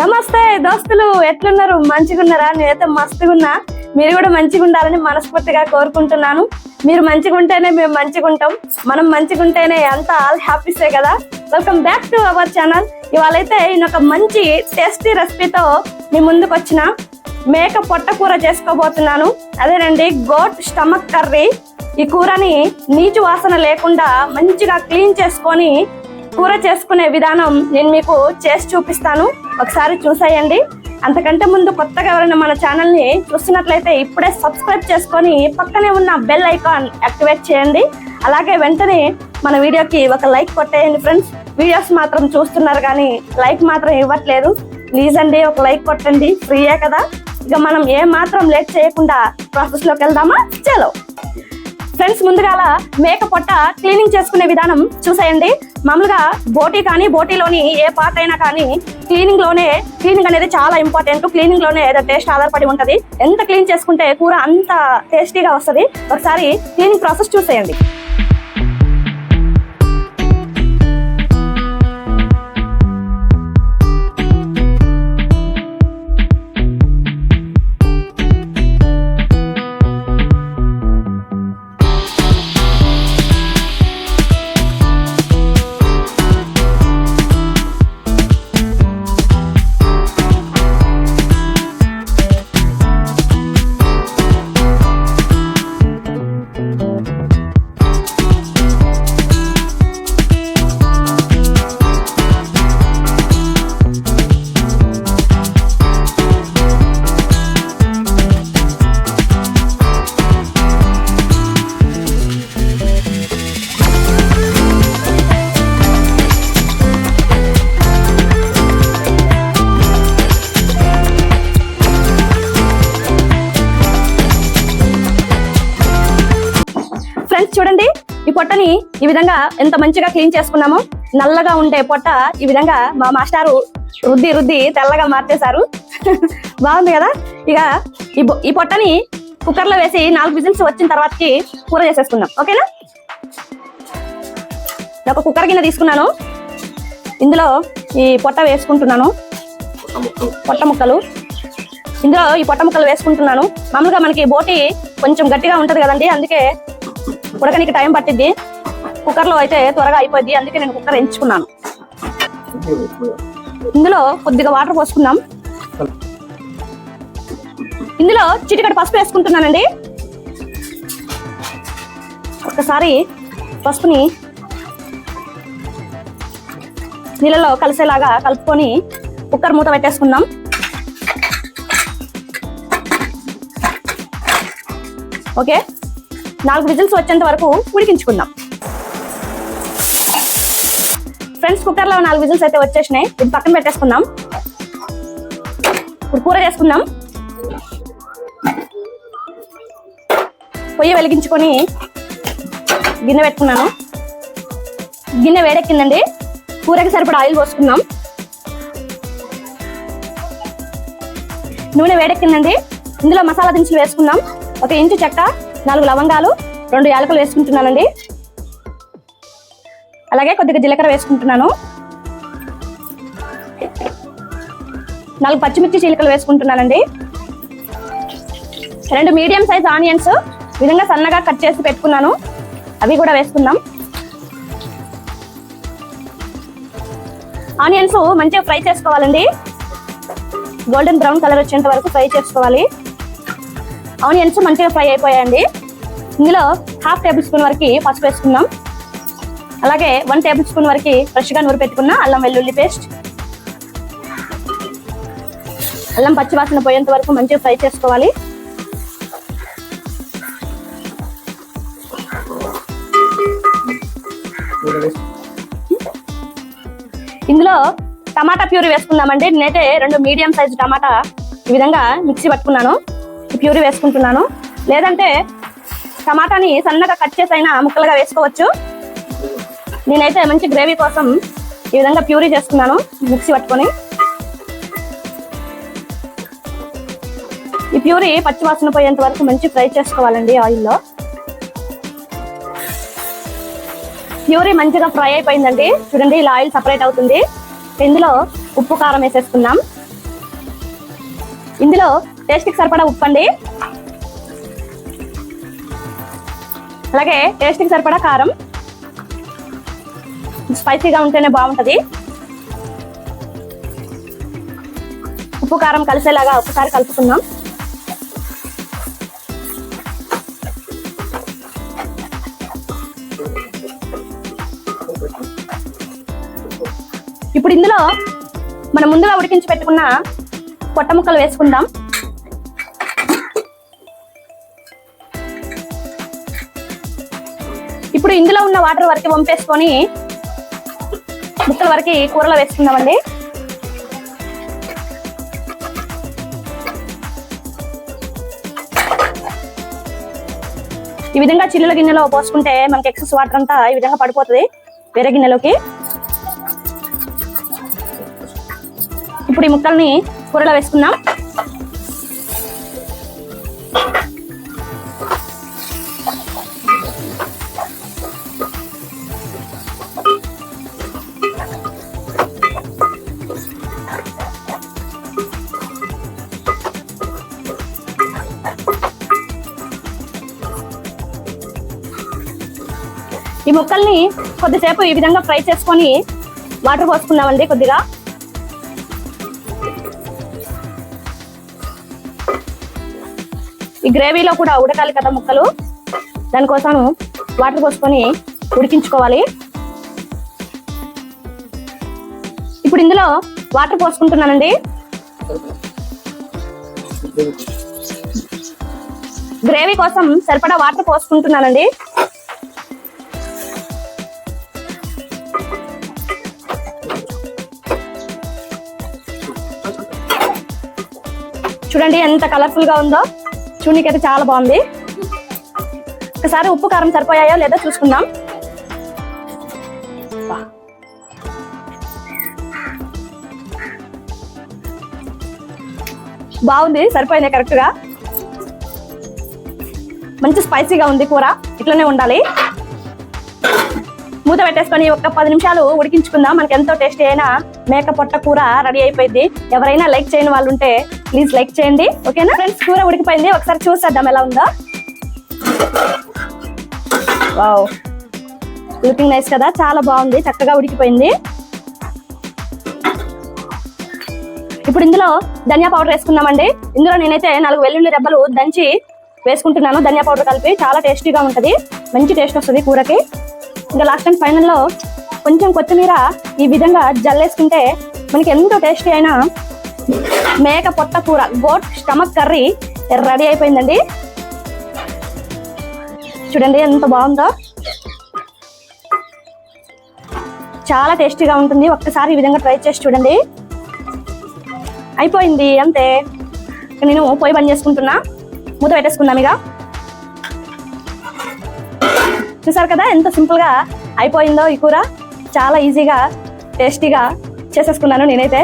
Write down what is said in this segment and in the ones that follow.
నమస్తే దోస్తులు ఎట్లున్నారు? మంచిగా ఉన్నారా నేనైతే మస్తుగున్నా. మీరు కూడా మంచిగా ఉండాలని మనస్ఫూర్తిగా కోరుకుంటున్నాను. మీరు మంచిగా ఉంటేనే మేము మంచిగా ఉంటాం మనం మంచిగా ఉంటేనే అంతా ఆల్ హ్యాపీసే కదా. Welcome back to our channel ఇవాళైతే నేను ఒక మంచి టేస్టీ రెసిపీతో మీ ముందుకు వచ్చిన మేక పొట్ట కూర చేసుకోబోతున్నాను. అదేనండి గోట్ స్టమక్ కర్రీ ఈ కూరని నీచు వాసన లేకుండా మంచిగా క్లీన్ చేసుకొని కూర చేసుకునే విధానం నేను మీకు చేసి చూపిస్తాను. ఒకసారి చూసేయండి. అంతకంటే ముందు కొత్తగా ఎవరైనా మన ఛానల్ని చూస్తున్నట్లయితే ఇప్పుడే సబ్స్క్రైబ్ చేసుకొని పక్కనే ఉన్న బెల్ ఐకాన్ యాక్టివేట్ చేయండి. అలాగే వెంటనే మన వీడియోకి ఒక లైక్ కొట్టేయండి ఫ్రెండ్స్. వీడియోస్ మాత్రం చూస్తున్నారు కానీ లైక్ మాత్రం ఇవ్వట్లేదు. ప్లీజ్ అండి ఒక లైక్ కొట్టండి. ఫ్రీయే కదా. ఇక మనం ఏ మాత్రం లేట్ చేయకుండా ప్రాసెస్లోకి వెళ్దామా? చలో. ఫ్రెండ్స్ ముందుగా మేక పొట్ట క్లీనింగ్ చేసుకునే విధానం చూసేయండి. మామూలుగా బోటీ కానీ బోటీలోని ఏ పార్ట్ అయినా కానీ క్లీనింగ్లోనే క్లీనింగ్ అనేది చాలా ఇంపార్టెంట్. క్లీనింగ్లోనే టేస్ట్ ఆధారపడి ఉంటది. ఎంత క్లీన్ చేసుకుంటే కూర అంత టేస్టీగా వస్తుంది. ఒకసారి క్లీనింగ్ ప్రాసెస్ చూసేయండి. చూడండి. ఈ పొట్టని ఈ విధంగా ఎంత మంచిగా క్లీన్ చేసుకున్నాము నల్లగా ఉండే పొట్ట ఈ విధంగా మా మాస్టారు రుద్ది రుద్ది తెల్లగా మార్చేశారు. బాగుంది కదా? ఇక ఈ పొట్టని కుక్కర్లో వేసి నాలుగు విజిల్స్ వచ్చిన తర్వాతకి కూర చేసేసుకుందాం. ఓకేనా? నేను ఒక కుక్కర్ గిన్నె తీసుకున్నాను. ఇందులో ఈ పొట్ట వేసుకుంటున్నాను. పొట్ట ముక్కలు. ఇందులో ఈ పొట్ట ముక్కలు వేసుకుంటున్నాను. మామూలుగా మనకి బోటి కొంచెం గట్టిగా ఉంటుంది కదండి అందుకే ఉడకనికి టైం పట్టిద్ది. కుక్కర్లో అయితే త్వరగా అయిపోద్ది. అందుకే నేను కుక్కర్ ఎంచుకున్నాను. ఇందులో కొద్దిగా వాటర్ పోసుకుందాం. ఇందులో చిటికడ పసుపు వేసుకుంటున్నానండి. ఒక్కసారి పసుపుని నీళ్ళలో కలిసేలాగా కలుపుకొని కుక్కర్ మూత పెట్టేసుకుందాం. ఓకే? నాలుగు విజిల్స్ వచ్చేంత వరకు ఉడికించుకుందాం. ఫ్రెండ్స్ కుక్కర్లో నాలుగు విజిల్స్ అయితే వచ్చేసినాయి. ఇది పక్కన పెట్టేసుకుందాం. ఇప్పుడు కూర చేసుకుందాం. పొయ్యి వెలిగించుకొని గిన్నె పెట్టుకున్నాను. గిన్నె వేడెక్కిందండి. కూరకి సరిపడా ఆయిల్ పోసుకుందాం. నూనె వేడెక్కిందండి. ఇందులో మసాలా దినుసులు వేసుకుందాం. ఒక ఇంచు చెక్క నాలుగు లవంగాలు రెండు యాలకులు వేసుకుంటున్నానండి. అలాగే కొద్దిగా జీలకర్ర వేసుకుంటున్నాను. నాలుగు పచ్చిమిర్చి చీలికలు వేసుకుంటున్నానండి. రెండు మీడియం సైజ్ ఆనియన్స్ విధంగా సన్నగా కట్ చేసి పెట్టుకున్నాను. అవి కూడా వేసుకుందాం. ఆనియన్స్ మంచిగా ఫ్రై చేసుకోవాలండి. గోల్డెన్ బ్రౌన్ కలర్ వచ్చేంత వరకు ఫ్రై చేసుకోవాలి. ఆనియన్స్ మంచిగా ఫ్రై అయిపోయాయండి. ఇందులో హాఫ్ టేబుల్ స్పూన్ వరకు పసుపు వేసుకుందాం. అలాగే వన్ టేబుల్ స్పూన్ వరకు ఫ్రెష్గా నూరు పెట్టుకున్న అల్లం వెల్లుల్లి పేస్ట్. అల్లం పచ్చివాసన పోయేంత వరకు మంచిగా ఫ్రై చేసుకోవాలి. ఇందులో టమాటా ప్యూరీ వేసుకుందామండి. నేనైతే రెండు మీడియం సైజు టమాటా ఈ విధంగా మిక్సీ పట్టుకున్నాను. ప్యూరీ వేసుకుంటున్నాను. లేదంటే టమాటాని సన్నగా కట్ చేసి అయినా ముక్కలుగా వేసుకోవచ్చు. నేనైతే మంచి గ్రేవీ కోసం ఈ విధంగా ప్యూరీ చేసుకున్నాను మిక్సీ పట్టుకొని. ఈ ప్యూరీ పచ్చి వాసన పోయేంత వరకు మంచి ఫ్రై చేసుకోవాలండి ఆయిల్లో. ప్యూరీ మంచిగా ఫ్రై అయిపోయిందండి. చూడండి ఇలా ఆయిల్ సపరేట్ అవుతుంది. ఇందులో ఉప్పు కారం వేసేసుకుందాం. ఇందులో టేస్ట్కి సరిపడా ఉప్పు అండి. అలాగే టేస్ట్కి సరిపడా కారం. స్పైసీగా ఉంటేనే బాగుంటుంది. ఉప్పు కారం కలిసేలాగా ఒకసారి కలుపుకుందాం. ఇప్పుడు ఇందులో మనం ముందుగా ఉడికించి పెట్టుకున్న పొట్ట ముక్కలు వేసుకుందాం. ఇందులో ఉన్న వాటర్ వరకు వంపేసుకొని ముక్కల వరకు కూరలో వేసుకుందామండి. ఈ విధంగా చిల్లుల గిన్నెలో పోసుకుంటే మనకి ఎక్సెస్ వాటర్ అంతా ఈ విధంగా పడిపోతుంది వేరే గిన్నెలోకి. ఇప్పుడు ఈ ముక్కల్ని కూరలో వేసుకుందాం. ఈ ముక్కల్ని కొద్దిసేపు ఈ విధంగా ఫ్రై చేసుకొని వాటర్ పోసుకున్నామండి కొద్దిగా. ఈ గ్రేవీలో కూడా ఉడకాలి కదా ముక్కలు. దానికోసం వాటర్ పోసుకొని ఉడికించుకోవాలి. ఇప్పుడు ఇందులో వాటర్ పోసుకుంటున్నానండి. గ్రేవీ కోసం సరిపడా వాటర్ పోసుకుంటున్నానండి. చూడండి ఎంత కలర్ఫుల్గా ఉందో. చూడనీకైతే చాలా బాగుంది. ఒకసారి ఉప్పు కారం సరిపోయాయో లేదో చూసుకుందాం. బాగుంది సరిపోయినాయి కరెక్ట్గా. మంచి స్పైసీగా ఉంది కూర. ఇట్లనే ఉండాలి. మూత పెట్టేసుకొని ఒక పది నిమిషాలు ఉడికించుకుందాం. మనకి ఎంతో టేస్టీ అయినా మేక పొట్ట కూర రెడీ అయిపోయింది. ఎవరైనా లైక్ చేయని వాళ్ళు ఉంటే ప్లీజ్ లైక్ చేయండి. ఓకేనా? ఫ్రెండ్స్ కూర ఉడికిపోయింది. ఒకసారి చూసేద్దాం ఎలా ఉందో. వావ్. లుకింగ్ నైస్ కదా? చాలా బాగుంది. చక్కగా ఉడికిపోయింది. ఇప్పుడు ఇందులో ధనియా పౌడర్ వేసుకుందామండి. ఇందులో నేనైతే నాలుగు వెల్లుల్లి రెబ్బలు దంచి వేసుకుంటున్నాను. ధనియా పౌడర్ కలిపి చాలా టేస్టీగా ఉంటది. మంచి టేస్ట్ వస్తుంది కూరకి. ఇంకా లాస్ట్ టైం ఫైనల్లో కొంచెం కొత్తిమీర ఈ విధంగా జల్లేసుకుంటే మనకి ఎంతో టేస్టీ అయిన మేక పొట్ట కూర గోట్ స్టమక్ కర్రీ రెడీ అయిపోయిందండి. చూడండి ఎంత బాగుందో. చాలా టేస్టీగా ఉంటుంది. ఒక్కసారి ఈ విధంగా ట్రై చేసి చూడండి. అయిపోయింది అంతే. నేను పొయ్యి బంద్ చేసుకుంటున్నా. మూత పెట్టేసుకుందాం ఇక. చూసారు కదా ఎంత సింపుల్గా అయిపోయిందో ఈ కూర. చాలా ఈజీగా టేస్టీగా చేసేసుకున్నాను నేనైతే.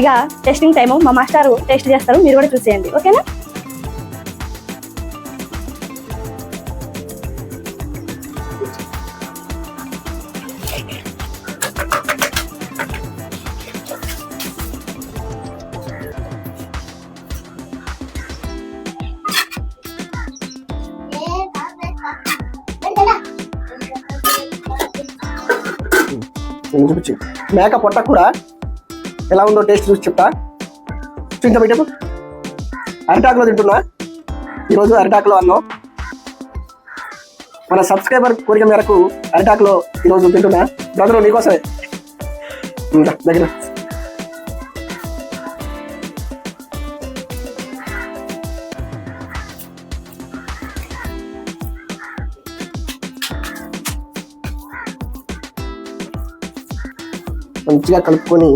ఇక టెస్టింగ్ టైము మా మాస్టారు టేస్ట్ చేస్తారు మీరు కూడా చూసేయండి. ఓకేనా? నేను చూపించి మేక పొట్ట కూడా ఎలా ఉందో టేస్ట్ చూసి చెప్తా. చూపించా పెట్టు అరిటాకులో తింటున్నా. ఈరోజు అరిటాకులో అన్నం. మన సబ్స్క్రైబర్ కోరిక మేరకు అరిటాకులో ఈరోజు తింటున్నా. బ్రదరు నీకోసమే దగ్గర. మంచిగా కలుపుకొని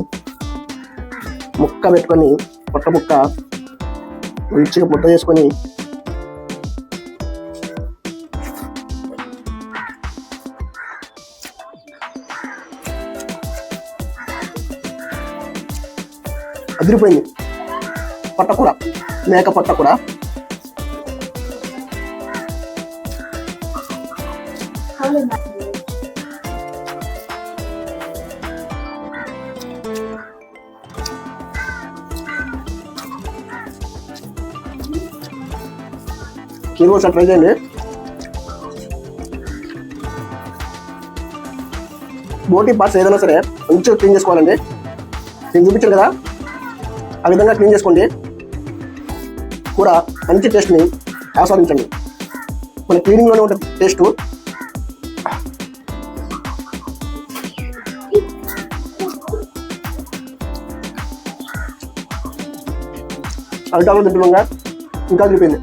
ముక్క పెట్టుకొని పొట్ట ముక్క మంచిగా ముద్ద చేసుకొని అదిరిపోయింది. పొట్టకూర మేక పొట్టకూర మీరు కూడా ఒకసారి ట్రై చేయండి. బోటీ పార్ట్స్ ఏదైనా సరే మంచిగా క్లీన్ చేసుకోవాలండి. నేను చూపించాను కదా? ఆ విధంగా క్లీన్ చేసుకోండి. కూర మంచి టేస్ట్ని ఆస్వాదించండి. మన క్లీనింగ్లోనే ఉండే టేస్ట్. అరిటాకులు తింటున్నాగా ఇంకా తిరిగిపోయింది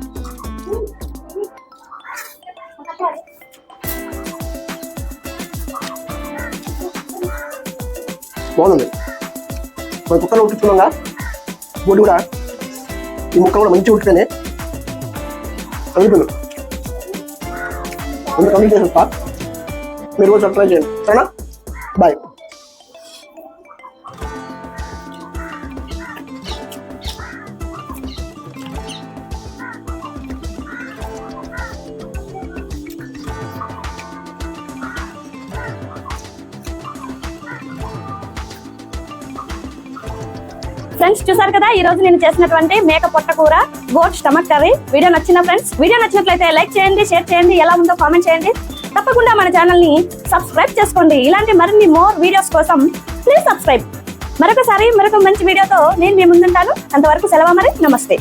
బాగుంది. మన కుక్కలో ఉట్టించుకున్నాగా బోటి కూడా ఈ ముక్క కూడా మంచిగా ఉడికితేనే కలిపిను ముందు కంప్లీట్ చేసేస్తా మీరు కూడా ట్రై చేయండి. సరేనా? బాయ్ ఫ్రెండ్స్ చూసారు కదా? ఈ రోజు నేను చేసినటువంటి మేక పొట్ట కూర గోట్ స్టమక్ కర్రీ. వీడియో నచ్చిన ఫ్రెండ్స్ వీడియో నచ్చినట్లయితే లైక్ చేయండి షేర్ చేయండి ఎలా ఉందో కామెంట్ చేయండి. తప్పకుండా మన ఛానల్ని సబ్స్క్రైబ్ చేసుకోండి. ఇలాంటి మరిన్ని మోర్ వీడియోస్ కోసం ప్లీజ్ సబ్స్క్రైబ్ మరొకసారి మరొక మంచి వీడియోతో నేను మీ ముందుంటాను. అంతవరకు సెలవు మరి నమస్తే.